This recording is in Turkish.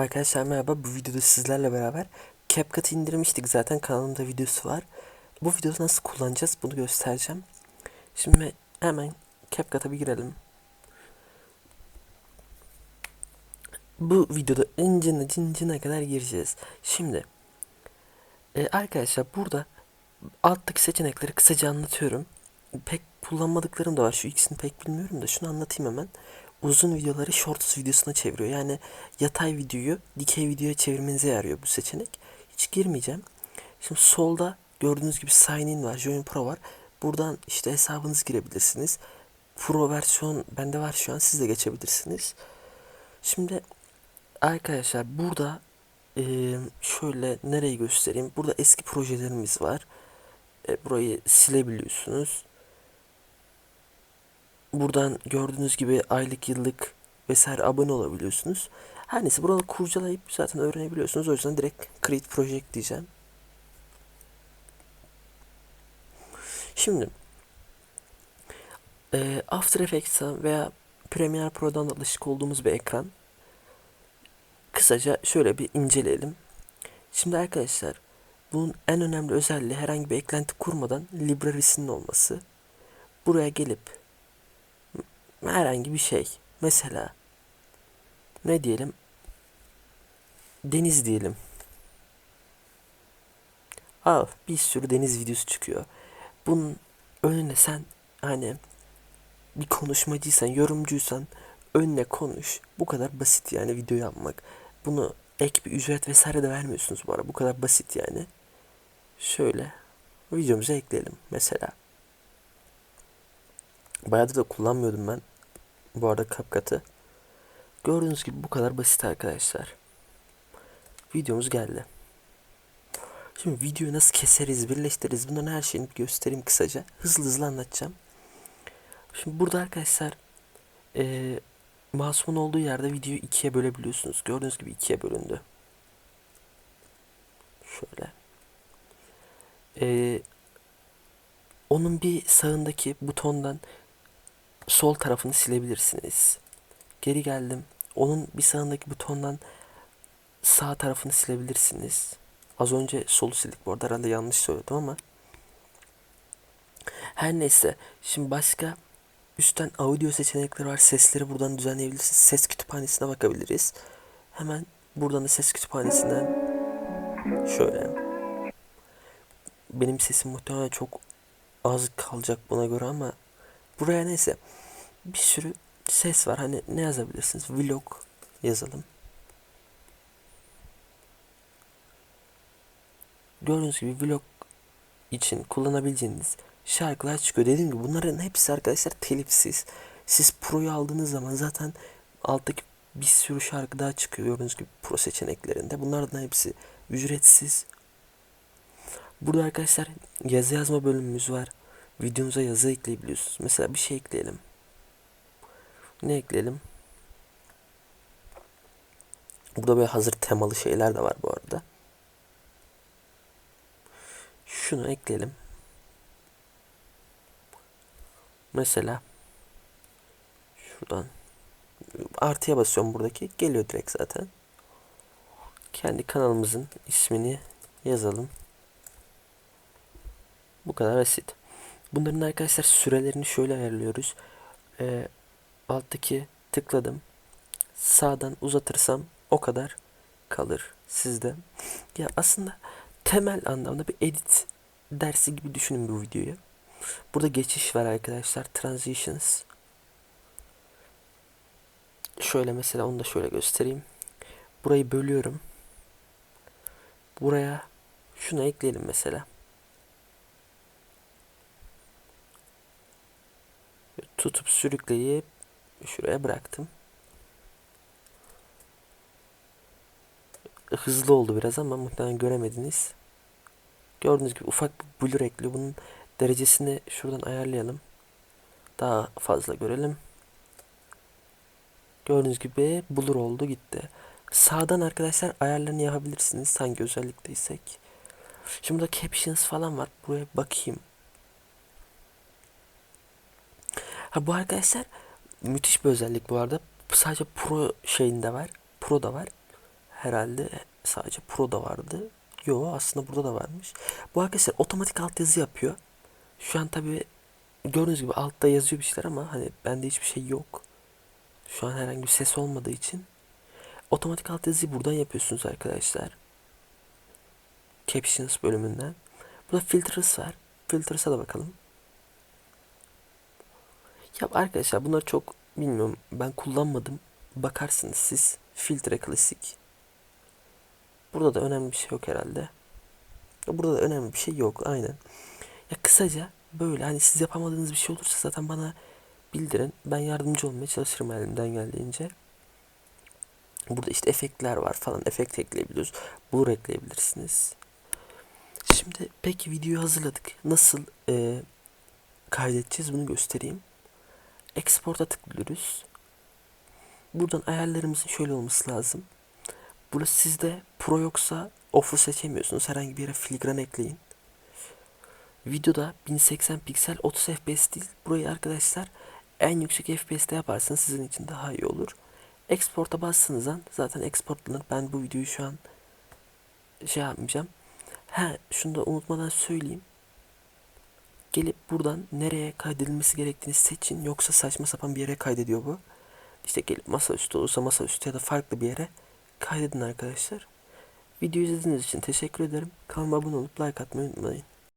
Arkadaşlar merhaba bu videoda sizlerle beraber CapCut indirmiştik zaten kanalımda videosu var. Bu videoda nasıl kullanacağız bunu göstereceğim. Şimdi hemen CapCut'a bir girelim. Bu videoda incine cincine kadar gireceğiz. Şimdi e, arkadaşlar burada alttaki seçenekleri kısaca anlatıyorum. Pek kullanmadıklarım da var. Şu ikisini pek bilmiyorum da şunu anlatayım hemen uzun videoları shorts videosuna çeviriyor. Yani yatay videoyu dikey videoya çevirmenize yarıyor bu seçenek. Hiç girmeyeceğim. Şimdi solda gördüğünüz gibi sign in var, join pro var. Buradan işte hesabınızı girebilirsiniz. Pro versiyon bende var şu an siz de geçebilirsiniz. Şimdi arkadaşlar burada e, şöyle nereyi göstereyim. Burada eski projelerimiz var. E, burayı silebiliyorsunuz. Buradan gördüğünüz gibi aylık yıllık vesaire abone olabiliyorsunuz. Her neyse burada kurcalayıp zaten öğrenebiliyorsunuz. O yüzden direkt Create Project diyeceğim. Şimdi e, After Effects'a veya Premiere Pro'dan alışık olduğumuz bir ekran. Kısaca şöyle bir inceleyelim. Şimdi arkadaşlar bunun en önemli özelliği herhangi bir eklenti kurmadan library'sinin olması. Buraya gelip herhangi bir şey. Mesela ne diyelim? Deniz diyelim. Al bir sürü deniz videosu çıkıyor. Bunun önüne sen hani bir konuşmacıysan, yorumcuysan önüne konuş. Bu kadar basit yani video yapmak. Bunu ek bir ücret vesaire de vermiyorsunuz bu ara. Bu kadar basit yani. Şöyle videomuza ekleyelim mesela. Bayağıdır da kullanmıyordum ben. Bu arada CapCut'ı. Gördüğünüz gibi bu kadar basit arkadaşlar. Videomuz geldi. Şimdi videoyu nasıl keseriz, birleştiririz bunların her şeyini göstereyim kısaca. Hızlı hızlı anlatacağım. Şimdi burada arkadaşlar e, masumun olduğu yerde videoyu ikiye bölebiliyorsunuz. Gördüğünüz gibi ikiye bölündü. Şöyle. E, onun bir sağındaki butondan sol tarafını silebilirsiniz. Geri geldim. Onun bir sağındaki butondan sağ tarafını silebilirsiniz. Az önce solu sildik bu arada herhalde yanlış söyledim ama. Her neyse. Şimdi başka üstten audio seçenekleri var. Sesleri buradan düzenleyebilirsiniz. Ses kütüphanesine bakabiliriz. Hemen buradan da ses kütüphanesinden şöyle. Benim sesim muhtemelen çok az kalacak buna göre ama buraya neyse bir sürü ses var. Hani ne yazabilirsiniz? Vlog yazalım. Gördüğünüz gibi vlog için kullanabileceğiniz şarkılar çıkıyor. Dediğim gibi bunların hepsi arkadaşlar telifsiz. Siz Pro'yu aldığınız zaman zaten alttaki bir sürü şarkı daha çıkıyor. Gördüğünüz gibi Pro seçeneklerinde. Bunlardan hepsi ücretsiz. Burada arkadaşlar yazı yazma bölümümüz var. Videomuza yazı ekleyebiliyorsunuz. Mesela bir şey ekleyelim. Ne ekleyelim? Burada böyle hazır temalı şeyler de var bu arada. Şunu ekleyelim. Mesela şuradan artıya basıyorum buradaki. Geliyor direkt zaten. Kendi kanalımızın ismini yazalım. Bu kadar basit. Bunların arkadaşlar sürelerini şöyle ayarlıyoruz. Ee, alttaki tıkladım. Sağdan uzatırsam o kadar kalır sizde. Ya aslında temel anlamda bir edit dersi gibi düşünün bu videoyu. Burada geçiş var arkadaşlar. Transitions. Şöyle mesela onu da şöyle göstereyim. Burayı bölüyorum. Buraya şunu ekleyelim mesela. Tutup sürükleyip Şuraya bıraktım. Hızlı oldu biraz ama muhtemelen göremediniz. Gördüğünüz gibi ufak bir blur ekliyor. Bunun derecesini şuradan ayarlayalım. Daha fazla görelim. Gördüğünüz gibi blur oldu gitti. Sağdan arkadaşlar ayarlarını yapabilirsiniz. Hangi özellikteysek. Şimdi burada captions falan var. Buraya bakayım. Ha bu arkadaşlar müthiş bir özellik bu arada. Sadece Pro şeyinde var. Pro da var. herhalde sadece Pro'da vardı. Yo aslında burada da varmış. Bu arkadaşlar otomatik altyazı yapıyor. Şu an tabi gördüğünüz gibi altta yazıyor bir şeyler ama hani bende hiçbir şey yok. Şu an herhangi bir ses olmadığı için otomatik altyazıyı buradan yapıyorsunuz arkadaşlar. Captions bölümünden. Burada filters var. Filters'a da bakalım. Ya arkadaşlar bunlar çok bilmiyorum ben kullanmadım. Bakarsınız siz filtre klasik. Burada da önemli bir şey yok herhalde. Burada da önemli bir şey yok aynen. Ya kısaca böyle hani siz yapamadığınız bir şey olursa zaten bana bildirin. Ben yardımcı olmaya çalışırım elimden geldiğince. Burada işte efektler var falan. Efekt ekleyebiliyoruz. Blur ekleyebilirsiniz. Şimdi peki videoyu hazırladık. Nasıl e, kaydedeceğiz bunu göstereyim. Export'a tıklıyoruz. Buradan ayarlarımızın şöyle olması lazım. Burası sizde Pro yoksa Off'u seçemiyorsunuz. Herhangi bir yere filigran ekleyin. Videoda 1080 piksel 30 FPS değil. Burayı arkadaşlar en yüksek FPS'te yaparsanız sizin için daha iyi olur. Export'a bastığınız an zaten exportlanır. Ben bu videoyu şu an şey yapmayacağım. Ha şunu da unutmadan söyleyeyim. Gelip buradan nereye kaydedilmesi gerektiğini seçin. Yoksa saçma sapan bir yere kaydediyor bu. İşte gelip masaüstü olursa masaüstü ya da farklı bir yere kaydedin arkadaşlar. Videoyu izlediğiniz için teşekkür ederim. Kanalıma abone olup like atmayı unutmayın.